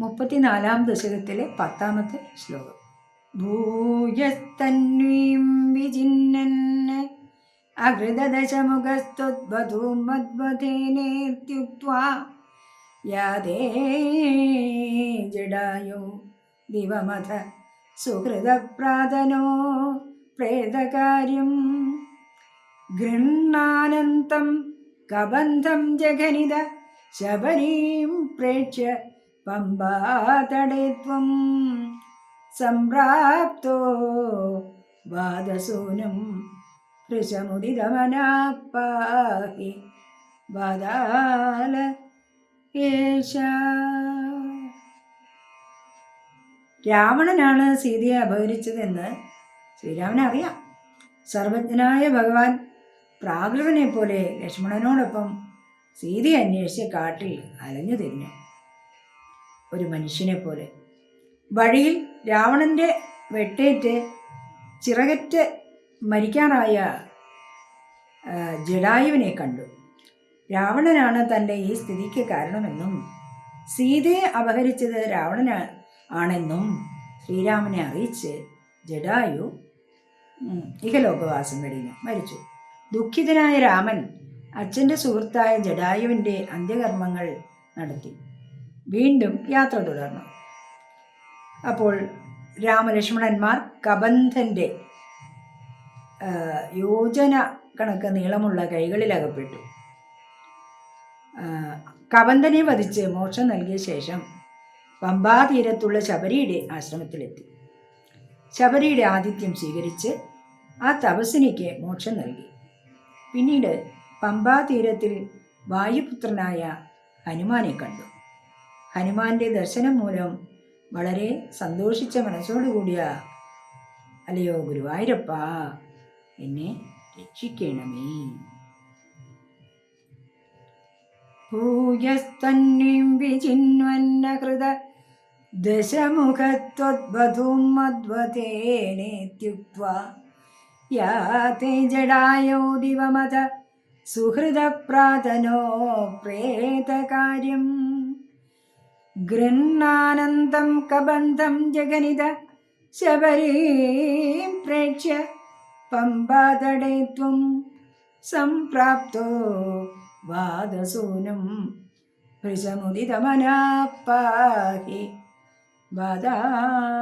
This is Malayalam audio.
മുപ്പത്തിനാലാം ദശകത്തിലെ പത്താമത്തെ ശ്ലോകം. ഭൂയസ്തന്വീം വിജിന്നൻ അഹൃതദശമുഖസ്ത്വദ്വധൂമദ്വധേനേത്യുക്ത്വാ യാതേ ജഡായോ ദിവമഥ സുഹൃതപ്രാതനോ പ്രേതകാര്യം. ഗൃഹാനന്തം കബന്ധം ജഘനിത ശബരീം പ്രേക്ഷ്യ പമ്പാതടേ ത്വം സംപ്രാപ്തോ വാദസൂനം വൃഷമുദിതമനാപ്പാഹി വാദാല ഏഷ രാവണനാണ് സീതയെ അപഹരിച്ചതെന്ന് ശ്രീരാമനെ അറിയാം. സർവജ്ഞനായ ഭഗവാൻ പ്രാകൃതനെ പോലെ ലക്ഷ്മണനോടൊപ്പം സീതയെ അന്വേഷിച്ച് കാട്ടിൽ അലഞ്ഞു തിരിഞ്ഞു. ഒരു മനുഷ്യനെ പോലെ. വഴിയിൽ രാവണന്റെ വെട്ടേറ്റ് ചിറകറ്റ് മരിക്കാറായ ജഡായുവിനെ കണ്ടു. രാവണനാണ് തന്റെ ഈ സ്ഥിതിക്ക് കാരണമെന്നും സീതയെ അപഹരിച്ചത് രാവണന ആണെന്നും ശ്രീരാമനെ അറിയിച്ച് ജഡായു ഇഹലോകവാസം വെടിഞ്ഞു മരിച്ചു. ദുഃഖിതനായ രാമൻ അച്ഛന്റെ സുഹൃത്തായ ജഡായുവിന്റെ അന്ത്യകർമ്മങ്ങൾ നടത്തി. വീണ്ടും യാത്ര തുടർന്നു. അപ്പോൾ രാമലക്ഷ്മണന്മാർ കബന്ധന്റെ യോജന കണക്ക് നീളമുള്ള കൈകളിൽ അകപ്പെട്ടു കബന്ധനെ വധിച്ച് മോക്ഷം നൽകിയ ശേഷം പമ്പാതീരത്തുള്ള ശബരിയുടെ ആശ്രമത്തിലെത്തി. ശബരിയുടെ ആതിഥ്യം സ്വീകരിച്ച് ആ തപസ്സിനിക്ക് മോക്ഷം നൽകി. പിന്നീട് പമ്പാതീരത്തിൽ വായുപുത്രനായ ഹനുമാനെ കണ്ടു. ഹനുമാന്റെ ദർശനം മൂലം വളരെ സന്തോഷിച്ച മനസ്സോടുകൂടിയ അല്ലയോ ഗുരുവായൂരപ്പ എന്നെ രക്ഷിക്കണമേ. ഭൂയസ്തന്നീം വിചിന്വന്നകൃത ദശമുഖത്വദ്വധൂം ജഡായോ ദിവമത സുഹൃദപ്രാതനോ പ്രേതകാര്യം. ഗൃഹാനന്തം കബന്ധം ജഗനിത ശബരീം പ്രേക്ഷ്യ പമ്പാതടേ ത്വം സംപ്രാപ്തോ വാദസൂനം ഭൃശമുദിതമനാപ്പാഹി വദാലേശ